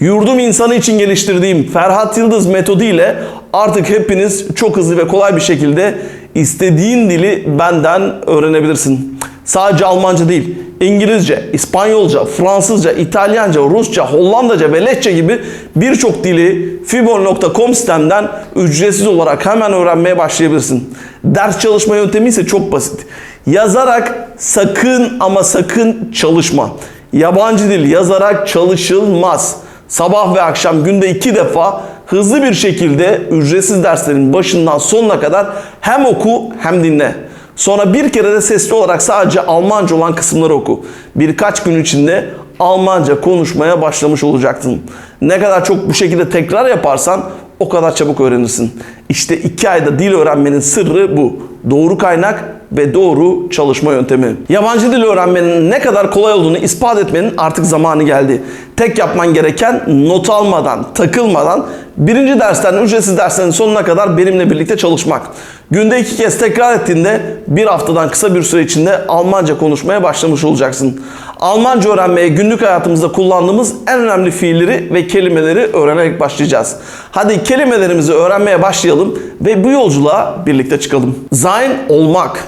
Yurdum insanı için geliştirdiğim Ferhat Yıldız metodu ile artık hepiniz çok hızlı ve kolay bir şekilde istediğin dili benden öğrenebilirsin. Sadece Almanca değil, İngilizce, İspanyolca, Fransızca, İtalyanca, Rusça, Hollandaca ve Lehçe gibi birçok dili fibon.com sitemden ücretsiz olarak hemen öğrenmeye başlayabilirsin. Ders çalışma yöntemi ise çok basit. Yazarak sakın ama sakın çalışma. Yabancı dil yazarak çalışılmaz. Sabah ve akşam günde iki defa hızlı bir şekilde ücretsiz derslerin başından sonuna kadar hem oku hem dinle. Sonra bir kere de sesli olarak sadece Almanca olan kısımları oku. Birkaç gün içinde Almanca konuşmaya başlamış olacaksın. Ne kadar çok bu şekilde tekrar yaparsan o kadar çabuk öğrenirsin. İşte iki ayda dil öğrenmenin sırrı bu. Doğru kaynak ve doğru çalışma yöntemi. Yabancı dil öğrenmenin ne kadar kolay olduğunu ispat etmenin artık zamanı geldi. Tek yapman gereken not almadan, takılmadan birinci dersten ücretsiz derslerin sonuna kadar benimle birlikte çalışmak. Günde iki kez tekrar ettiğinde bir haftadan kısa bir süre içinde Almanca konuşmaya başlamış olacaksın. Almanca öğrenmeye günlük hayatımızda kullandığımız en önemli fiilleri ve kelimeleri öğrenerek başlayacağız. Hadi kelimelerimizi öğrenmeye başlayalım ve bu yolculuğa birlikte çıkalım. Sein olmak,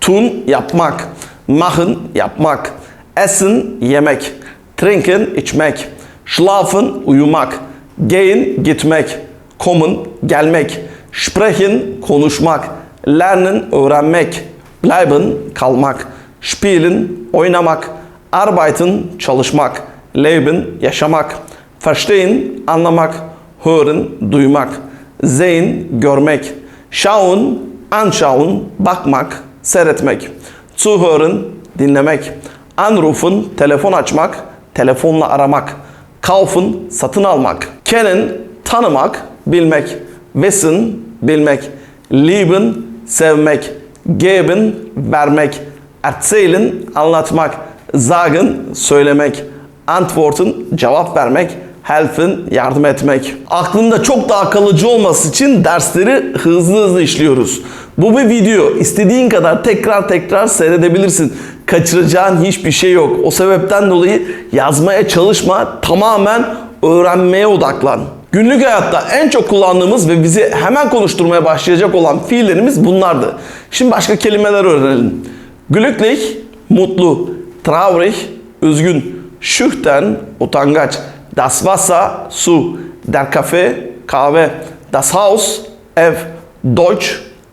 tun yapmak, machen yapmak, essen yemek, trinken içmek, schlafen uyumak, gehen gitmek, kommen gelmek, sprechen konuşmak, lernen öğrenmek, bleiben kalmak, spielen oynamak, arbeiten çalışmak, leben yaşamak, verstehen anlamak, hören duymak, sehen görmek, schauen anschauen bakmak, seyretmek, zuhören dinlemek, anrufen telefon açmak, telefonla aramak, kaufen satın almak, kennen tanımak, bilmek, wissen bilmek, lieben sevmek, geben vermek, erzählen anlatmak, sagen söylemek, antworten cevap vermek, helfen yardım etmek. Aklında çok daha kalıcı olması için dersleri hızlı hızlı işliyoruz. Bu bir video. İstediğin kadar tekrar tekrar seyredebilirsin. Kaçıracağın hiçbir şey yok. O sebepten dolayı yazmaya çalışma. Tamamen öğrenmeye odaklan. Günlük hayatta en çok kullandığımız ve bizi hemen konuşturmaya başlayacak olan fiillerimiz bunlardı. Şimdi başka kelimeler öğrenelim. Glücklich, mutlu. Traurig, üzgün. Schüchtern, utangaç. Das Wasser, su. Der Kaffee, kahve. Das Haus, ev. Deutsch,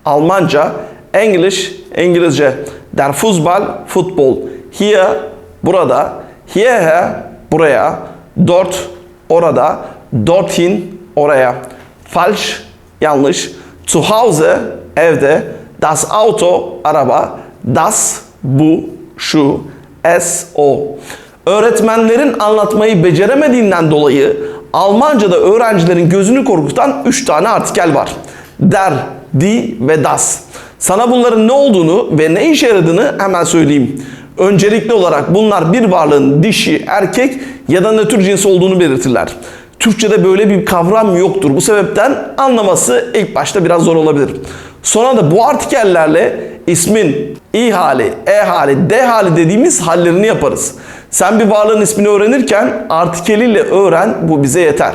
Almanca. English, İngilizce. Der Fußball, futbol. Hier, burada. Hierher, buraya. Dort, orada. Dorthin, oraya. Falsch, yanlış. Zu Hause, evde. Das Auto, araba. Das, bu, şu. Es, o. Öğretmenlerin anlatmayı beceremediğinden dolayı Almanca'da öğrencilerin gözünü korkutan 3 tane artikel var. Der, die ve das. Sana bunların ne olduğunu ve ne işe yaradığını hemen söyleyeyim. Öncelikli olarak bunlar bir varlığın dişi, erkek ya da nötr cins olduğunu belirtirler. Türkçe'de böyle bir kavram yoktur. Bu sebepten anlaması ilk başta biraz zor olabilir. Sonra da bu artikellerle ismin i hali, e hali, d hali dediğimiz hallerini yaparız. Sen bir varlığın ismini öğrenirken artikeliyle öğren bu bize yeter.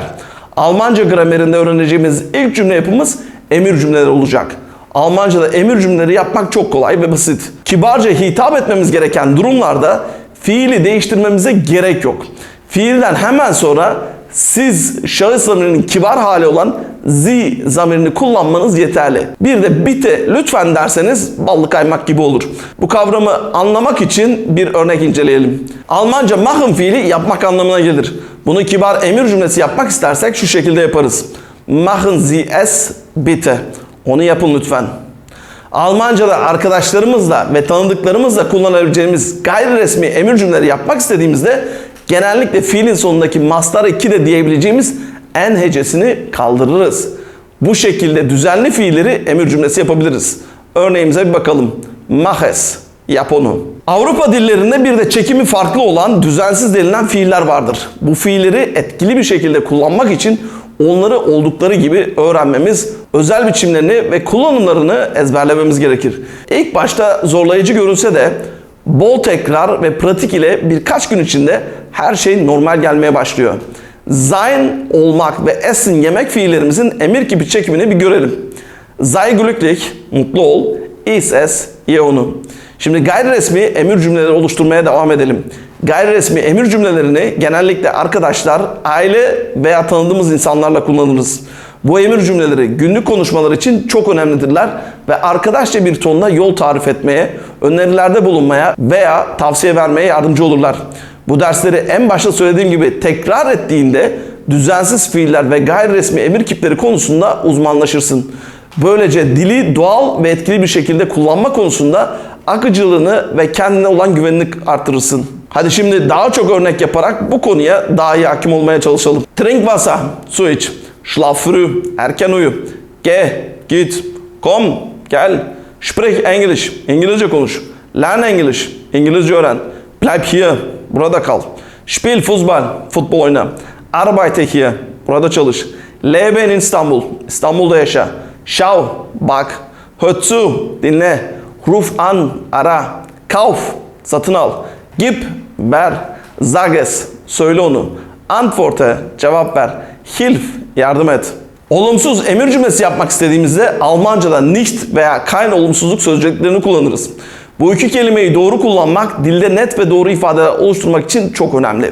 Almanca gramerinde öğreneceğimiz ilk cümle yapımız emir cümleleri olacak. Almanca'da emir cümleleri yapmak çok kolay ve basit. Kibarca hitap etmemiz gereken durumlarda fiili değiştirmemize gerek yok. Fiilden hemen sonra siz şahıs zamirinin kibar hali olan z zamirini kullanmanız yeterli. Bir de bite lütfen derseniz ballı kaymak gibi olur. Bu kavramı anlamak için bir örnek inceleyelim. Almanca machen fiili yapmak anlamına gelir. Bunu kibar emir cümlesi yapmak istersek şu şekilde yaparız. Machen Sie es bitte. Onu yapın lütfen. Almanca'da arkadaşlarımızla ve tanıdıklarımızla kullanabileceğimiz gayri resmi emir cümleleri yapmak istediğimizde genellikle fiilin sonundaki mastar 2 de diyebileceğimiz en hecesini kaldırırız. Bu şekilde düzenli fiilleri emir cümlesi yapabiliriz. Örneğimize bir bakalım. Maches, yap onu. Avrupa dillerinde bir de çekimi farklı olan düzensiz denilen fiiller vardır. Bu fiilleri etkili bir şekilde kullanmak için onları oldukları gibi öğrenmemiz, özel biçimlerini ve kullanımlarını ezberlememiz gerekir. İlk başta zorlayıcı görünse de bol tekrar ve pratik ile birkaç gün içinde her şey normal gelmeye başlıyor. sein olmak ve essen yemek fiillerimizin emir kipi çekimini bir görelim. Sei glücklich, mutlu ol, is es, ye onu. Şimdi gayri resmi emir cümleleri oluşturmaya devam edelim. Gayri resmi emir cümlelerini genellikle arkadaşlar, aile veya tanıdığımız insanlarla kullanırız. Bu emir cümleleri günlük konuşmalar için çok önemlidirler ve arkadaşça bir tonda yol tarif etmeye, önerilerde bulunmaya veya tavsiye vermeye yardımcı olurlar. Bu dersleri en başta söylediğim gibi tekrar ettiğinde düzensiz fiiller ve gayri resmi emir kipleri konusunda uzmanlaşırsın. Böylece dili doğal ve etkili bir şekilde kullanma konusunda akıcılığını ve kendine olan güvenini artırırsın. Hadi şimdi daha çok örnek yaparak bu konuya daha iyi hakim olmaya çalışalım. Trink Wasser, su iç. Schlaf früh, erken uyu. Geh, git. Komm, gel. Sprich Englisch, İngilizce konuş. Lern Englisch, İngilizce öğren. Bleib hier, burada kal. Spiel Fußball, futbol oyna. Arbeite hier, burada çalış. Lebe in İstanbul, İstanbul'da yaşa. Schau, bak. Hör zu, dinle. Ruf an, ara. Kauf, satın al. Gib, ver. Sag es, söyle onu. Antworte, cevap ver. Hilf, yardım et. Olumsuz emir cümlesi yapmak istediğimizde Almanca'da nicht veya kein olumsuzluk sözcüklerini kullanırız. Bu iki kelimeyi doğru kullanmak dilde net ve doğru ifadeler oluşturmak için çok önemli.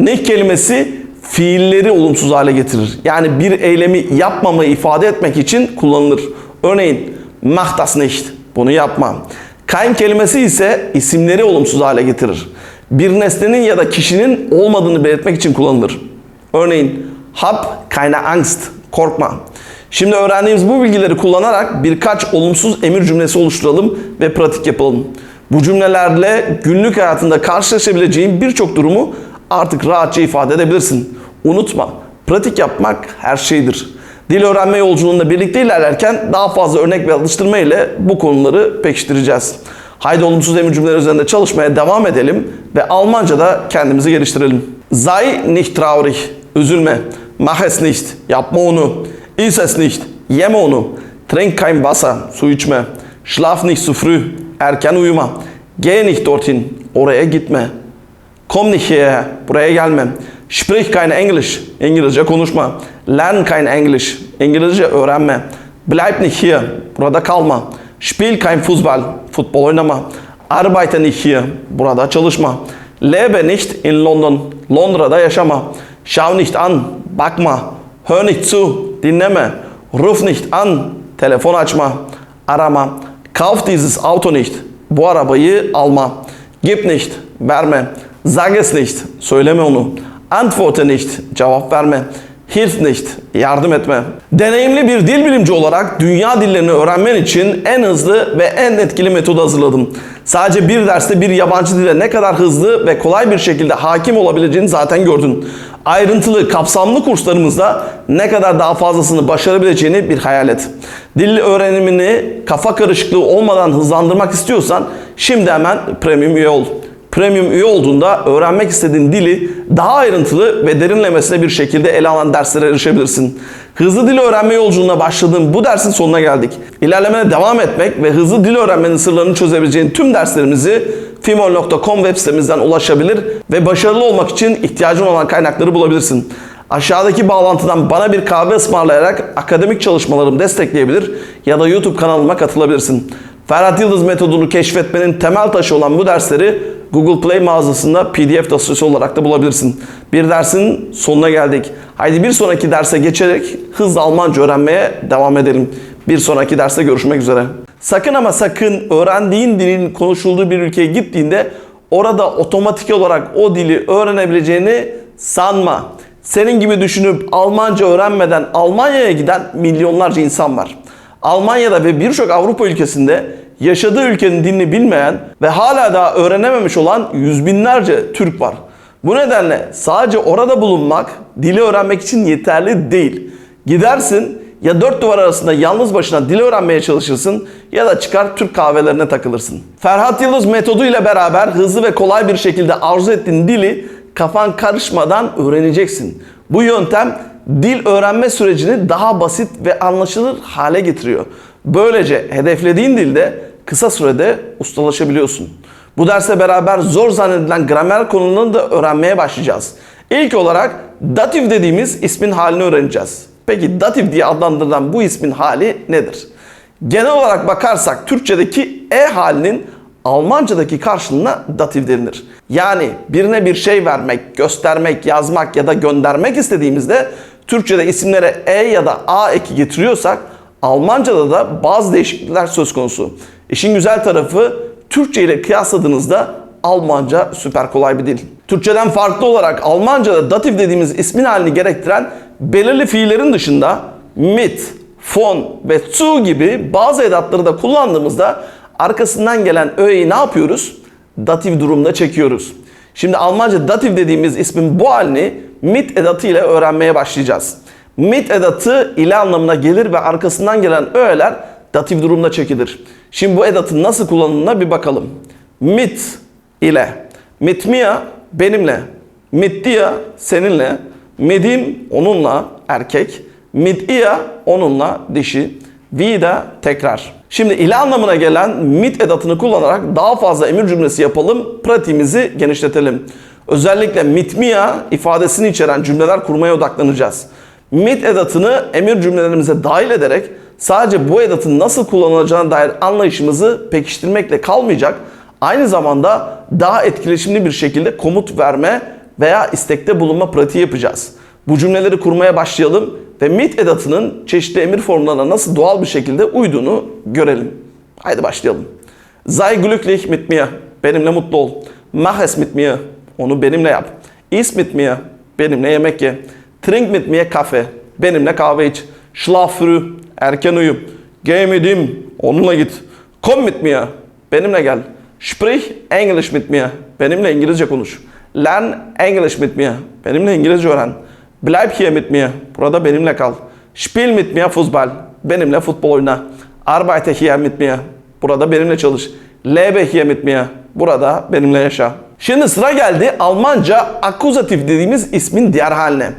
Nicht kelimesi fiilleri olumsuz hale getirir. Yani bir eylemi yapmamayı ifade etmek için kullanılır. Örneğin mach das nicht. Bunu yapma. Kein kelimesi ise isimleri olumsuz hale getirir. Bir nesnenin ya da kişinin olmadığını belirtmek için kullanılır. Örneğin hab keine Angst. Korkma. Şimdi öğrendiğimiz bu bilgileri kullanarak birkaç olumsuz emir cümlesi oluşturalım ve pratik yapalım. Bu cümlelerle günlük hayatında karşılaşabileceğin birçok durumu artık rahatça ifade edebilirsin. Unutma, pratik yapmak her şeydir. Dil öğrenme yolculuğunda birlikte ilerlerken daha fazla örnek ve alıştırma ile bu konuları pekiştireceğiz. Haydi olumsuz emir cümleleri üzerinde çalışmaya devam edelim ve Almanca'da kendimizi geliştirelim. Sei nicht traurig, üzülme. Mach es nicht, yapma onu. Iss es nicht, yeme onu. Trink kein Wasser, su içme. Schlaf nicht zu früh, erken uyuma. Geh nicht dorthin, oraya gitme. Komm nicht hierher, buraya gelme. Sprich kein Englisch, İngilizce konuşma. Lern kein Englisch, İngilizce öğrenme. Bleib nicht hier, burada kalma. Spiel kein Fußball, futbol oynama. Arbeite nicht hier, burada çalışma. Lebe nicht in London, Londra'da yaşama. Schau nicht an, bakma. Hör nicht zu, dinleme. Ruf nicht an, telefon açma. Arama. Kauf dieses Auto nicht, bu arabayı alma. Gib nicht, verme. Sag es nicht, söyleme onu. Antworte nicht, cevap verme. Hilf nicht, yardım etme. Deneyimli bir dil bilimci olarak dünya dillerini öğrenmen için en hızlı ve en etkili metodu hazırladım. Sadece bir derste bir yabancı dile ne kadar hızlı ve kolay bir şekilde hakim olabileceğini zaten gördün. Ayrıntılı, kapsamlı kurslarımızda ne kadar daha fazlasını başarabileceğini bir hayal et. Dil öğrenimini kafa karışıklığı olmadan hızlandırmak istiyorsan şimdi hemen premium üye ol. Premium üye olduğunda öğrenmek istediğin dili daha ayrıntılı ve derinlemesine bir şekilde ele alan derslere erişebilirsin. Hızlı dil öğrenme yolculuğuna başladığım bu dersin sonuna geldik. İlerlemene devam etmek ve hızlı dil öğrenmenin sırlarını çözebileceğin tüm derslerimizi fimol.com web sitemizden ulaşabilir ve başarılı olmak için ihtiyacın olan kaynakları bulabilirsin. Aşağıdaki bağlantıdan bana bir kahve ısmarlayarak akademik çalışmalarımı destekleyebilir ya da YouTube kanalıma katılabilirsin. Ferhat Yıldız metodunu keşfetmenin temel taşı olan bu dersleri Google Play mağazasında PDF dosyası olarak da bulabilirsin. Bir dersin sonuna geldik. Haydi bir sonraki derse geçerek hızlı Almanca öğrenmeye devam edelim. Bir sonraki derste görüşmek üzere. Sakın ama sakın öğrendiğin dilin konuşulduğu bir ülkeye gittiğinde orada otomatik olarak o dili öğrenebileceğini sanma. Senin gibi düşünüp Almanca öğrenmeden Almanya'ya giden milyonlarca insan var. Almanya'da ve birçok Avrupa ülkesinde yaşadığı ülkenin dilini bilmeyen ve hala daha öğrenememiş olan yüz binlerce Türk var. Bu nedenle sadece orada bulunmak dili öğrenmek için yeterli değil. Gidersin ya dört duvar arasında yalnız başına dil öğrenmeye çalışırsın ya da çıkar Türk kahvelerine takılırsın. Ferhat Yıldız metodu ile beraber hızlı ve kolay bir şekilde arzu ettiğin dili kafan karışmadan öğreneceksin. Bu yöntem dil öğrenme sürecini daha basit ve anlaşılır hale getiriyor. Böylece hedeflediğin dilde kısa sürede ustalaşabiliyorsun. Bu derse beraber zor zannedilen gramer konularını da öğrenmeye başlayacağız. İlk olarak datif dediğimiz ismin halini öğreneceğiz. Peki datif diye adlandırılan bu ismin hali nedir? Genel olarak bakarsak Türkçedeki e halinin Almancadaki karşılığına datif denilir. Yani birine bir şey vermek, göstermek, yazmak ya da göndermek istediğimizde Türkçede isimlere e ya da a eki getiriyorsak Almancada da bazı değişiklikler söz konusu. İşin güzel tarafı Türkçe ile kıyasladığınızda Almanca süper kolay bir dil. Türkçeden farklı olarak Almanca'da datif dediğimiz ismin halini gerektiren belirli fiillerin dışında mit, von ve zu gibi bazı edatları da kullandığımızda arkasından gelen öğeyi ne yapıyoruz? Datif durumda çekiyoruz. Şimdi Almanca datif dediğimiz ismin bu halini mit edatı ile öğrenmeye başlayacağız. Mit edatı ile anlamına gelir ve arkasından gelen öğeler datif durumda çekilir. Şimdi bu edatın nasıl kullanıldığına bir bakalım. Mit ile, mit mia benimle, mit dia seninle, medim onunla erkek, mit ia onunla dişi, vida tekrar. Şimdi ile anlamına gelen mit edatını kullanarak daha fazla emir cümlesi yapalım, pratiğimizi genişletelim. Özellikle mitmia ifadesini içeren cümleler kurmaya odaklanacağız. Mit edatını emir cümlelerimize dahil ederek sadece bu edatın nasıl kullanılacağına dair anlayışımızı pekiştirmekle kalmayacak, aynı zamanda daha etkileşimli bir şekilde komut verme veya istekte bulunma pratiği yapacağız. Bu cümleleri kurmaya başlayalım ve mit edatının çeşitli emir formlarına nasıl doğal bir şekilde uyduğunu görelim. Haydi başlayalım. Sei glücklich mit mir. Benimle mutlu ol. Mach es mit mir. Onu benimle yap. Iss mit mir. Benimle yemek ye. Trink mit mir Kaffee. Benimle kahve iç. Schlaf früh. Erken uyu. Geh mit. Onunla git. Komm mit mir. Benimle gel. Sprich English mit mir. Benimle İngilizce konuş. Lern English mit mir. Benimle İngilizce öğren. Bleib hier mit mir. Burada benimle kal. Spiel mit mir Fußball. Benimle futbol oyna. Arbeite hier mit mir. Burada benimle çalış. Lebe hier mit mir. Burada benimle yaşa. Şimdi sıra geldi Almanca akuzatif dediğimiz ismin diğer haline.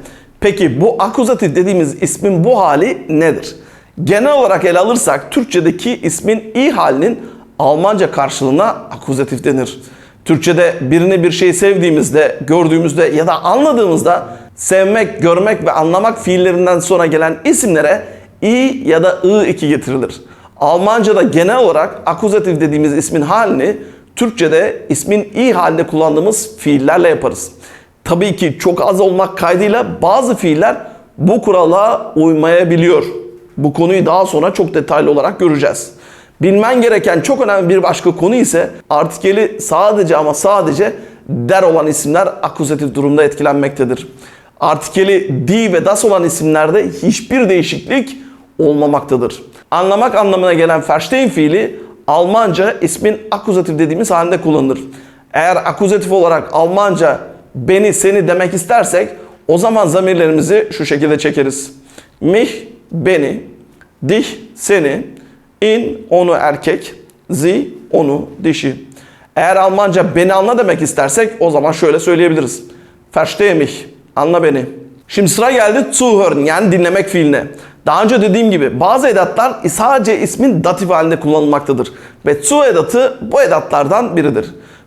Peki bu akuzatif dediğimiz ismin bu hali nedir? Genel olarak ele alırsak Türkçedeki ismin i halinin Almanca karşılığına akuzatif denir. Türkçede birini bir şey sevdiğimizde, gördüğümüzde ya da anladığımızda sevmek, görmek ve anlamak fiillerinden sonra gelen isimlere i ya da ı iki getirilir. Almanca'da genel olarak akuzatif dediğimiz ismin halini Türkçe'de ismin i halinde kullandığımız fiillerle yaparız. Tabii ki çok az olmak kaydıyla bazı fiiller bu kurala uymayabiliyor. Bu konuyu daha sonra çok detaylı olarak göreceğiz. Bilmen gereken çok önemli bir başka konu ise artikeli sadece ama sadece der olan isimler akuzatif durumda etkilenmektedir. Artikeli di ve das olan isimlerde hiçbir değişiklik olmamaktadır. Anlamak anlamına gelen verstehen fiili Almanca ismin akuzatif dediğimiz halinde kullanılır. Eğer akuzatif olarak Almanca beni seni demek istersek o zaman zamirlerimizi şu şekilde çekeriz. Mich beni, dich seni, in onu erkek, sie onu dişi. Eğer Almanca beni anla demek istersek o zaman şöyle söyleyebiliriz. Verstehe mich, anla beni. Şimdi sıra geldi zuhören yani dinlemek fiiline. Daha önce dediğim gibi bazı edatlar sadece ismin datif halinde kullanılmaktadır. Ve zu edatı bu edatlardan biridir.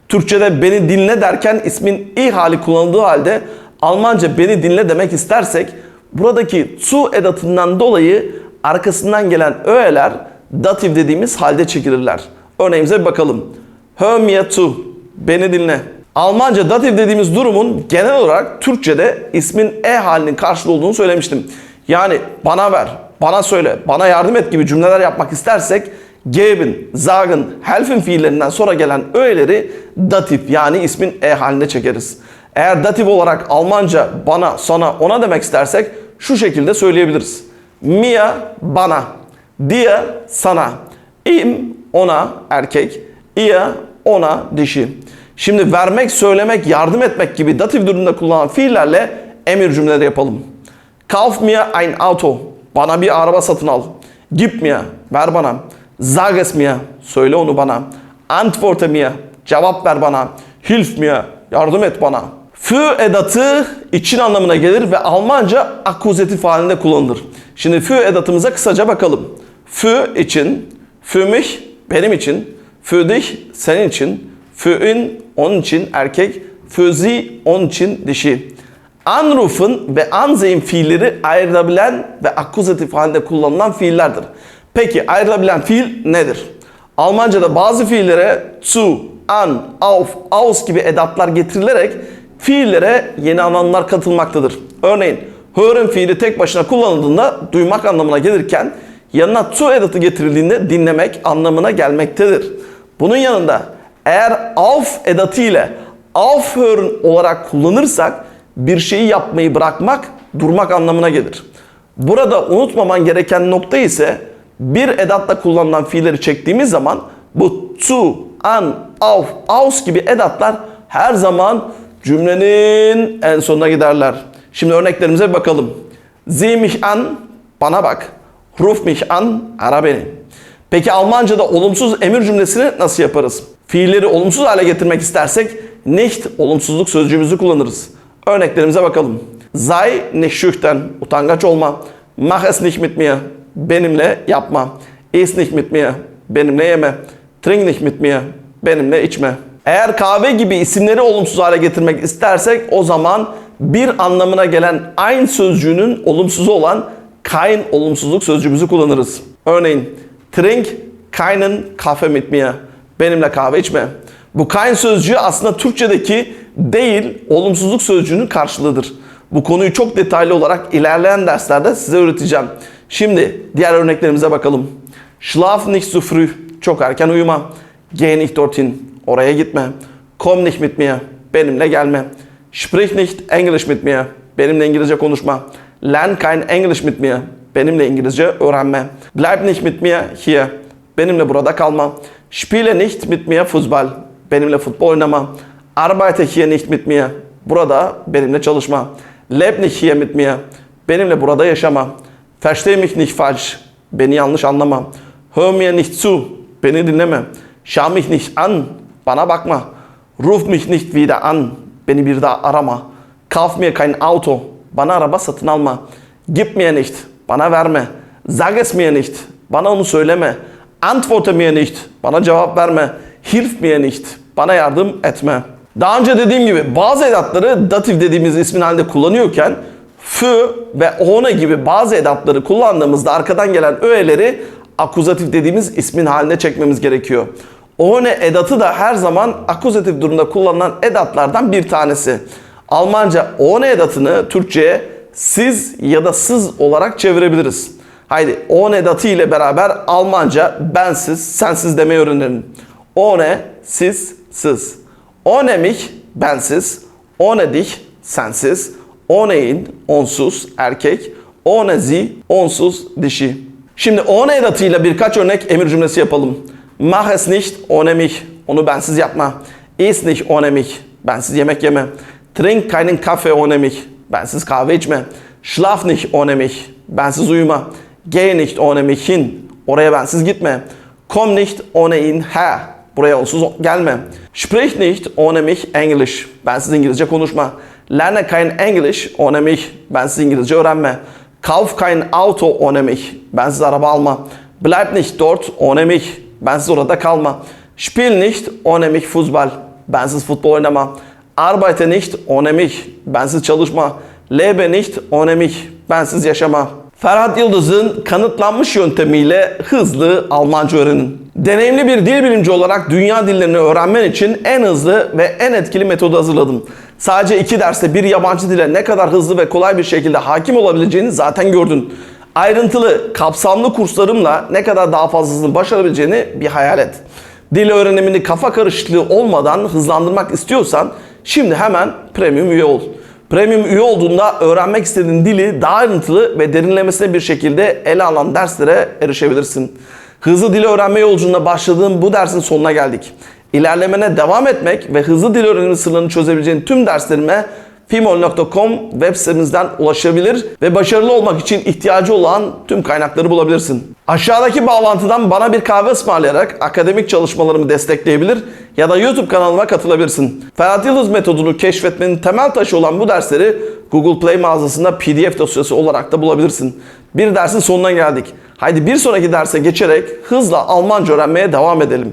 Türkçe'de beni dinle derken ismin i hali kullanıldığı halde Almanca beni dinle demek istersek buradaki zu edatından dolayı arkasından gelen öğeler datif dediğimiz halde çekilirler. Örneğimize bir bakalım. Hör mir zu. Beni dinle. Almanca datif dediğimiz durumun genel olarak Türkçe'de ismin e halinin karşılığı olduğunu söylemiştim. Yani bana ver, bana söyle, bana yardım et gibi cümleler yapmak istersek geben, sagen, helfen fiillerinden sonra gelen öğeleri datif yani ismin e haline çekeriz. Eğer datif olarak Almanca bana, sana, ona demek istersek şu şekilde söyleyebiliriz. Mia bana, dir sana, im ona erkek, ihr ona dişi. Şimdi vermek, söylemek, yardım etmek gibi datif durumda kullanılan fiillerle emir cümleleri yapalım. Kauf mir ein Auto. Bana bir araba satın al. Gib mir. Ver bana. Sag es mir. Söyle onu bana. Antworte mir. Cevap ver bana. Hilf mir. Yardım et bana. Für edatı için anlamına gelir ve Almanca akuzatif halinde kullanılır. Şimdi für edatımıza kısaca bakalım. Für için, für mich benim için, für dich senin için, für ihn onun için erkek, für sie onun için dişi. Anruf'un ve ansehen fiilleri ayrılabilen ve akuzatif halde kullanılan fiillerdir. Peki ayrılabilen fiil nedir? Almanca'da bazı fiillere zu, an, auf, aus gibi edatlar getirilerek fiillere yeni anlamlar katılmaktadır. Örneğin hören fiili tek başına kullanıldığında duymak anlamına gelirken yanına zu edatı getirildiğinde dinlemek anlamına gelmektedir. Bunun yanında eğer auf edatı ile aufhören olarak kullanırsak bir şeyi yapmayı bırakmak, durmak anlamına gelir. Burada unutmaman gereken nokta ise bir edatla kullanılan fiilleri çektiğimiz zaman bu zu, an, auf, aus gibi edatlar her zaman cümlenin en sonuna giderler. Şimdi örneklerimize bakalım. Sieh mich an, bana bak. Ruf mich an, ara beni. Peki Almanca'da olumsuz emir cümlesini nasıl yaparız? Fiilleri olumsuz hale getirmek istersek nicht olumsuzluk sözcüğümüzü kullanırız. Örneklerimize bakalım. Sei nicht schüchtern, utangaç olma. Mach es nicht mit mir, benimle yapma. Iss nicht mit mir, benimle yeme. Trink nicht mit mir, benimle içme. Eğer kahve gibi isimleri olumsuz hale getirmek istersek o zaman bir anlamına gelen ein sözcüğünün olumsuzu olan kein olumsuzluk sözcüğümüzü kullanırız. Örneğin trink keinen Kaffee mit mir. Benimle kahve içme. Bu kein sözcüğü aslında Türkçedeki değil olumsuzluk sözcüğünün karşılığıdır. Bu konuyu çok detaylı olarak ilerleyen derslerde size öğreteceğim. Şimdi diğer örneklerimize bakalım. Schlaf nicht zu früh. Çok erken uyuma. Geh nicht dorthin. Oraya gitme. Komm nicht mit mir. Benimle gelme. Sprich nicht Englisch mit mir. Benimle İngilizce konuşma. Lern kein Englisch mit mir. Benimle İngilizce öğrenme. Bleib nicht mit mir hier. Benimle burada kalma. Spiele nicht mit mir Fußball. Benimle futbol oynama. Arbeite hier nicht mit mir. Burada benimle çalışma. Leb nicht hier mit mir. Benimle burada yaşama. Versteh mich nicht falsch. Beni yanlış anlama. Hör mir nicht zu. Beni dinleme. Schau mich nicht an. Bana bakma. Ruf mich nicht wieder an. Beni bir daha arama. Kauf mir kein Auto. Bana araba satın alma. Gib mir nicht. Bana verme. Sag es mir nicht. Bana onu söyleme. Antworte mir nicht. Bana cevap verme. Hilf mir nicht. Bana yardım etme. Daha önce dediğim gibi bazı edatları datif dediğimiz ismin halinde kullanıyorken fü ve ohne gibi bazı edatları kullandığımızda arkadan gelen öğeleri akuzatif dediğimiz ismin haline çekmemiz gerekiyor. Ohne edatı da her zaman akuzatif durumda kullanılan edatlardan bir tanesi. Almanca ohne edatını Türkçe'ye siz ya da sız olarak çevirebiliriz. Haydi ohne edatı ile beraber Almanca bensiz, sensiz demeyi öğrenelim. Ohne, siz, sız. Ohne mich, bensiz. Ohne dich, sensiz. Ohne ihn, onsuz, erkek. Ohne sie, onsuz, dişi. Şimdi ohne edatıyla birkaç örnek emir cümlesi yapalım. Mach es nicht ohne mich. Onu bensiz yapma. Iss nicht ohne mich. Bensiz yemek yeme. Trink keinen Kaffee ohne mich. Bensiz kahve içme. Schlaf nicht ohne mich. Bensiz uyuma. Geh nicht ohne mich hin. Oraya bensiz gitme. Komm nicht ohne ihn her. Buraya onsuz gelme. Sprich nicht ohne mich Englisch. Bensiz İngilizce konuşma. Lerne kein Englisch ohne mich. Bensiz İngilizce öğrenme. Kauf kein Auto ohne mich. Bensiz araba alma. Bleib nicht dort ohne mich. Bensiz orada kalma. Spiel nicht ohne mich Fußball. Bensiz futbol oynama. Arbeite nicht ohne mich. Bensiz çalışma. Lebe nicht ohne mich. Bensiz yaşama. Ferhat Yıldız'ın kanıtlanmış yöntemiyle hızlı Almanca öğrenin. Deneyimli bir dil bilimci olarak dünya dillerini öğrenmen için en hızlı ve en etkili metodu hazırladım. Sadece iki derste bir yabancı dile ne kadar hızlı ve kolay bir şekilde hakim olabileceğini zaten gördün. Ayrıntılı, kapsamlı kurslarımla ne kadar daha fazlasını başarabileceğini bir hayal et. Dil öğrenimini kafa karışıklığı olmadan hızlandırmak istiyorsan şimdi hemen premium üye ol. Premium üye olduğunda öğrenmek istediğin dili daha ayrıntılı ve derinlemesine bir şekilde ele alan derslere erişebilirsin. Hızlı dil öğrenme yolculuğuna başladığım bu dersin sonuna geldik. İlerlemene devam etmek ve hızlı dil öğrenimi sırlarını çözebileceğin tüm derslerime fimol.com web sitemizden ulaşabilir ve başarılı olmak için ihtiyacı olan tüm kaynakları bulabilirsin. Aşağıdaki bağlantıdan bana bir kahve ısmarlayarak akademik çalışmalarımı destekleyebilir ya da YouTube kanalıma katılabilirsin. Ferhat Yıldız metodunu keşfetmenin temel taşı olan bu dersleri Google Play mağazasında PDF dosyası olarak da bulabilirsin. Bir dersin sonuna geldik. Haydi bir sonraki derse geçerek hızla Almanca öğrenmeye devam edelim.